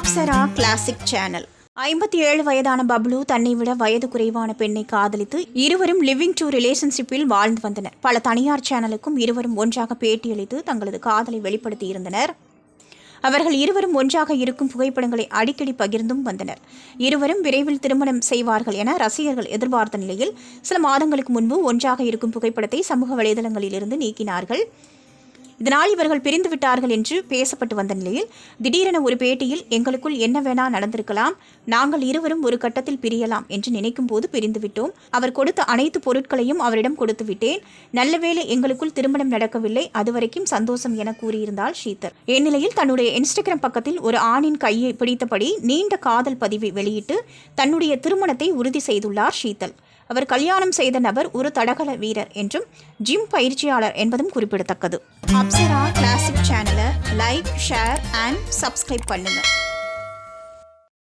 Apsara classic channel ஐம்பத்தி ஏழு வயதான பப்ளு தன்னை விட வயது குறைவான பெண்ணை காதலித்து இருவரும் லிவிங் டு ரிலேஷன்ஷிப்பில் வாழ்ந்து வந்தனர். பல தனியார் சேனலுக்கும் இருவரும் ஒன்றாக பேட்டியளித்து தங்களது காதலை வெளிப்படுத்தியிருந்தனர் அவர்கள் இருவரும் ஒன்றாக இருக்கும் புகைப்படங்களை அடிக்கடி பகிர்ந்தும் வந்தனர். இருவரும் விரைவில் திருமணம் செய்வார்கள் என ரசிகர்கள் எதிர்பார்த்த நிலையில் சில மாதங்களுக்கு முன்பு ஒன்றாக இருக்கும் புகைப்படத்தை சமூக வலைதளங்களிலிருந்து நீக்கினார்கள். இதனால் இவர்கள் பிரிந்து விட்டார்கள் என்று பேசப்பட்டு வந்த நிலையில் திடீரென ஒரு பேட்டியில் எங்களுக்குள் என்ன வேணா நடந்திருக்கலாம் நாங்கள் இருவரும் ஒரு கட்டத்தில் பிரியலாம் என்று நினைக்கும் போது பிரிந்து விட்டோம். அவர் கொடுத்த அனைத்து பொருட்களையும் அவரிடம் கொடுத்து விட்டேன். நல்லவேளை எங்களுக்குள் திருமணம் நடக்கவில்லை அதுவரைக்கும் சந்தோஷம் என கூறியிருந்தால் ஷீதர் இந்நிலையில் தன்னுடைய இன்ஸ்டாகிராம் பக்கத்தில் ஒரு ஆணின் கையை பிடித்தபடி நீண்ட காதல் பதிவை வெளியிட்டு தன்னுடைய திருமணத்தை உறுதி செய்துள்ளார் ஷீதல் அவர் கல்யாணம் செய்த நபர் ஒரு தடகள வீரர் என்றும் ஜிம் பயிற்சியாளர் என்பதும் குறிப்பிடத்தக்கது. அப்சரா கிளாசிக் சேனலை லைக் ஷேர் அண்ட் சப்ஸ்கிரைப் பண்ணுங்கள்